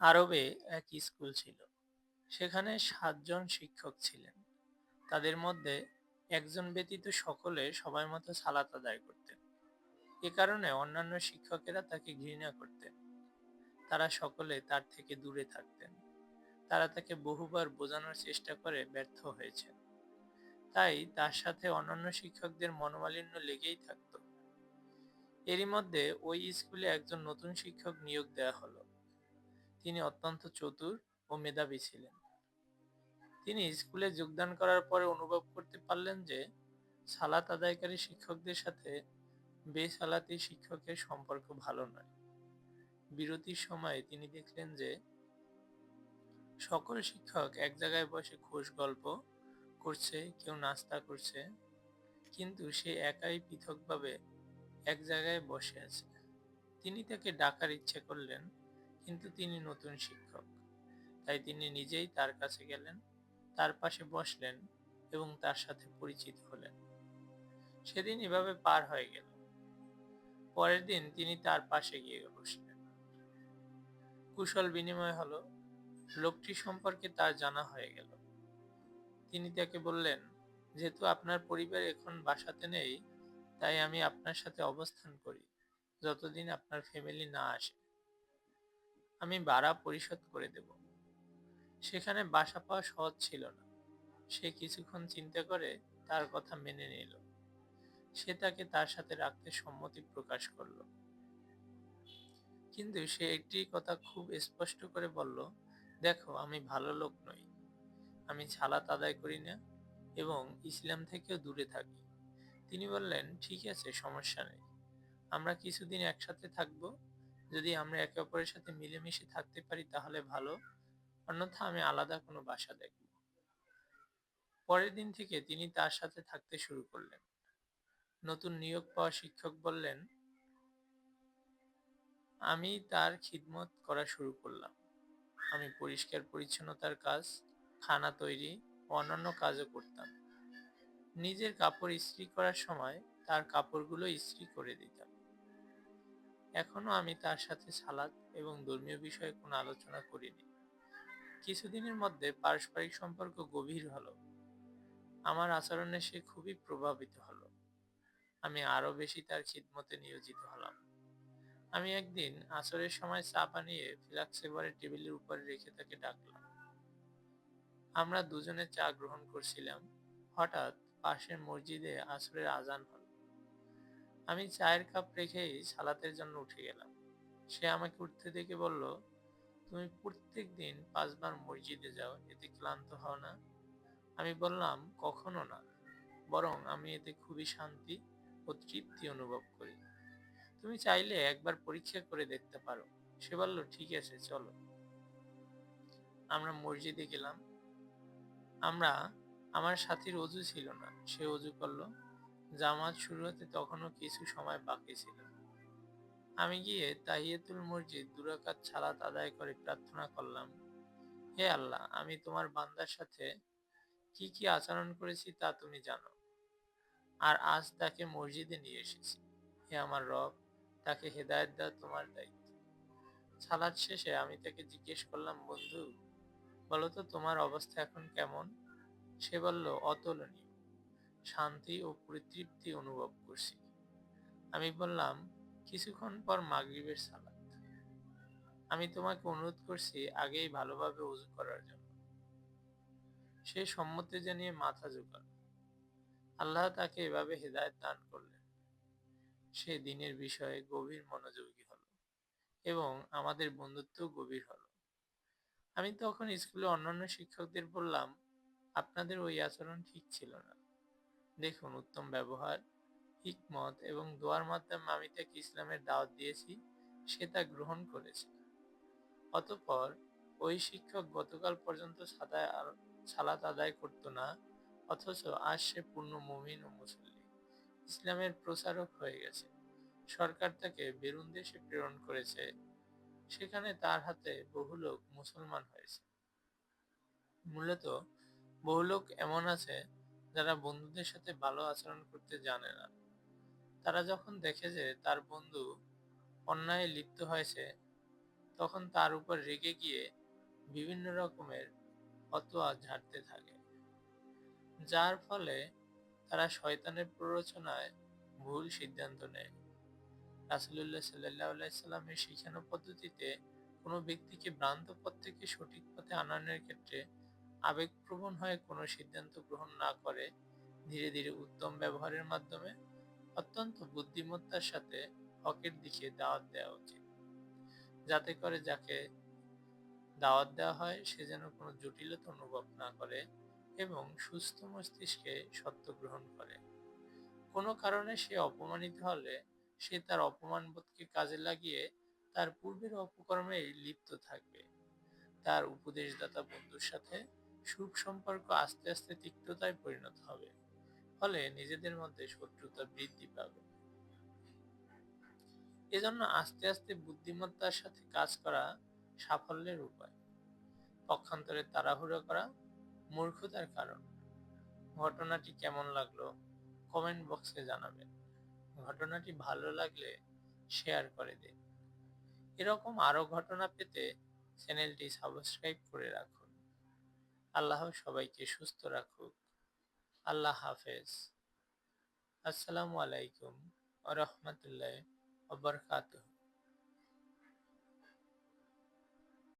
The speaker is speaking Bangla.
আরবে এক স্কুল ছিল। সেখানে সাতজন শিক্ষক ছিলেন। তাদের মধ্যে একজন ব্যতীত সকলে সবাই মতো সালাত আদায় করতেন। এ কারণে অন্যান্য শিক্ষকেরা তাকে ঘৃণা করতেন। তারা সকলে তার থেকে দূরে থাকতেন। তারা তাকে বহুবার বোঝানোর চেষ্টা করে ব্যর্থ হয়েছেন। তাই তার সাথে অন্যান্য শিক্ষকদের মনোমালিন্য লেগেই থাকত। এরই মধ্যে ওই স্কুলে একজন নতুন শিক্ষক নিয়োগ দেওয়া হলো। তিনি অত্যন্ত চতুর ও মেধাবী ছিলেন। তিনি স্কুলে যোগদান করার পরে অনুভব করতে পারলেন যে, সালাত আদায়কারী শিক্ষকদের সাথে বেসালাতি শিক্ষকের সম্পর্ক ভালো নয়। বিরতির সময় তিনি দেখলেন যে, সকল শিক্ষক এক জায়গায় বসে খোশ গল্প করছে, কেউ নাস্তা করছে, কিন্তু সে একাই পৃথকভাবে এক জায়গায় বসে আছে। তিনি তাকে ডাকার ইচ্ছে করলেন কিন্তু তিনি নতুন শিক্ষক। তাই তিনি নিজেই তার কাছে গেলেন, তার পাশে বসলেন এবং তার সাথে পরিচিত হলেন। সেদিন এভাবে পার হয়ে গেল। পরের দিন তিনি তার পাশে গিয়ে বসলেন। কুশল বিনিময় হলো, লোকটি সম্পর্কে তার জানা হয়ে গেল। তিনি তাকে বললেন, যেহেতু আপনার পরিবার এখন বাসাতে নেই, তাই আমি আপনার সাথে অবস্থান করি, যতদিন আপনার ফ্যামিলি না আসে। আমি ভাড়া পরিশোধ করে দেব। সেখানে বাসা পাওয়া সহজ ছিল না। সে কিছুক্ষণ চিন্তা করে তার কথা মেনে নিল। সে তাকে তার সাথে রাখতে সম্মতি প্রকাশ করল। কিন্তু সে একটি কথা খুব স্পষ্ট করে বলল, দেখো, আমি ভালো লোক নই। আমি ছালাত আদায় করি না এবং ইসলাম থেকেও দূরে থাকি। তিনি বললেন, ঠিক আছে, সমস্যা নেই। আমরা কিছুদিন একসাথে থাকব। যদি আমরা একে অপরের সাথে মিলেমিশে থাকতে পারি তাহলে ভালো। অন্যথা আমি আলাদা কোনো বাসা দেখব। পরের দিন থেকে তিনি তার সাথে থাকতে শুরু করলেন। নতুন নিয়োগ পাওয়া শিক্ষক বললেন, আমি তার খিদমত করা শুরু করলাম। আমি পরিষ্কার পরিচ্ছন্নতার কাজ, খানা তৈরি ও অন্যান্য কাজও করতাম। নিজের কাপড় ইস্ত্রি করার সময় তার কাপড়গুলো ইস্ত্রি করে দিতাম। এখনও আমি তার সাথে সালাদ এবং ধর্মীয় বিষয়ে কোনো আলোচনা করিনি। কিছুদিনের মধ্যে পারস্পরিক সম্পর্ক গভীর হলো। আমার আচরণে সে খুবই প্রভাবিত হলো। আমি আরও বেশি তার খিদমতে নিয়োজিত হলাম। আমি একদিন আসরের সময় চা বানিয়ে ফ্লাক্সেবারের টেবিলের উপরে রেখে তাকে ডাকলাম। আমরা দুজনে চা গ্রহণ করছিলাম। হঠাৎ পাশের মসজিদে আসরের আজান হল। আমি চায়ের কাপ রেখেই সালাতের জন্য উঠে গেলাম। সে আমাকে উঠতে দেখে বলল, তুমি প্রত্যেক দিন পাঁচবার মসজিদে যাও, এতে ক্লান্ত হও না। আমি বললাম, কখনো না। বরং আমি এতে খুবই শান্তি ও তৃপ্তি অনুভব করি। তুমি চাইলে একবার পরীক্ষা করে দেখতে পারো। সে বলল, ঠিক আছে, চলো। আমরা মসজিদে গেলাম। আমরা, আমার সাথীর অজু ছিল না। সে অজু করল। জামাত শুরু হতে তখনও কিছু সময় বাকি ছিল। আমি গিয়ে তাহিয়াতুল মসজিদ দুরাকাত ছালাত আদায় করে প্রার্থনা করলাম, হে আল্লাহ, আমি তোমার বান্দার সাথে কি কি আচরণ করেছি তা তুমি জানো। আর আজ তাকে মসজিদে নিয়ে এসেছি। হে আমার রব, তাকে হেদায়ত দেওয়া তোমার দায়িত্ব। সালাদ শেষে আমি তাকে জিজ্ঞেস করলাম, বন্ধু বলতো তোমার অবস্থা এখন কেমন? সে বলল, অতুলনীয়। শান্তি ও পরিতৃপ্তি অনুভব করছি। আমি বললাম, কিছুক্ষণ পর মাগরিবের সালাত। আমি তোমাকে অনুরোধ করছি আগেই ভালোভাবে উজু করার জন্য। সে সম্মতি জানিয়ে মাথা ঝুঁকাল। আল্লাহ তাকে এভাবে হেদায়ত দান করলেন। সে দিনের বিষয়ে গভীর মনোযোগী হলো এবং আমাদের বন্ধুত্ব গভীর হলো। আমি তখন স্কুলে অন্যান্য শিক্ষকদের বললাম, আপনাদের ওই আচরণ ঠিক ছিল না। দেখুন, উত্তম ব্যবহার, হিকমত এবং দোয়ার মাধ্যমে আমি তাকে ইসলামের দাওয়াত দিয়েছি, সে তা গ্রহণ করেছে। অতঃপর ওই শিক্ষক গতকাল পর্যন্ত সাদায় সালাত আদায় করত না, অথচ আজ সে পূর্ণ মুমিন ও মুসল্লি। ইসলামের প্রচারক হয়ে গেছে। সরকার তাকে বেরুন দেশে প্রেরণ করেছে। সেখানে তার হাতে বহু লোক মুসলমান হয়েছে। মূলত বহু লোক এমন আছে যারা বন্ধুদের সাথে ভালো আচরণ করতে জানে না, তারা যখন দেখে যে তার বন্ধু অন্যায় লিপ্ত হয়েছে, তখন তার উপর রেগে গিয়ে বিভিন্ন রকমের ফতোয়া ঝাড়তে থাকে, যার ফলে তারা শয়তানের প্ররোচনায় ভুল সিদ্ধান্ত নেয়। রাসুলুল্লাহ সাল্লাহ শিখানো পদ্ধতিতে কোনো ব্যক্তিকে ভ্রান্ত পথ থেকে সঠিক পথে আনানোর ক্ষেত্রে আবেগপ্রবণ হয়ে কোনো সিদ্ধান্ত গ্রহণ না করে ধীরে ধীরে উত্তম ব্যবহারের মাধ্যমে অত্যন্ত বুদ্ধিমত্তার সাথে হকের দিকে দাওয়াত দেওয়া উচিত। যাতে করে যাকে দাওয়াত দেওয়া হয়, সে যেন কোনো জটিলতা অনুভব না করে এবং সুস্থ মস্তিষ্কে সত্য গ্রহণ করে। কোনো কারণে সে অপমানিত হলে সে তার অপমানবোধকে কাজে লাগিয়ে তার পূর্বের অপকর্মে লিপ্ত থাকবে। তার উপদেশদাতা বন্ধুর সাথে সুখ সম্পর্ক আস্তে আস্তে তিক্ততায় পরিণত হবে, ফলে নিজেদের মধ্যে শত্রুতা বৃদ্ধি পাবে। এজন্য আস্তে আস্তে বুদ্ধিমত্তার সাথে কাজ করা সাফল্যের উপায়। পক্ষান্তরে তাড়াহুড়ো করা মূর্খতার কারণ। ঘটনাটি কেমন লাগল কমেন্ট বক্সে জানাবেন। ঘটনাটি ভালো লাগলে শেয়ার করে দিন। এরকম আরও ঘটনা পেতে চ্যানেলটি সাবস্ক্রাইব করে রাখুন। আল্লাহ সবাইকে সুস্থ রাখুক। আল্লাহ হাফেজ। আসসালামু আলাইকুম রহমতুল্লাহ ওবরকাতুহ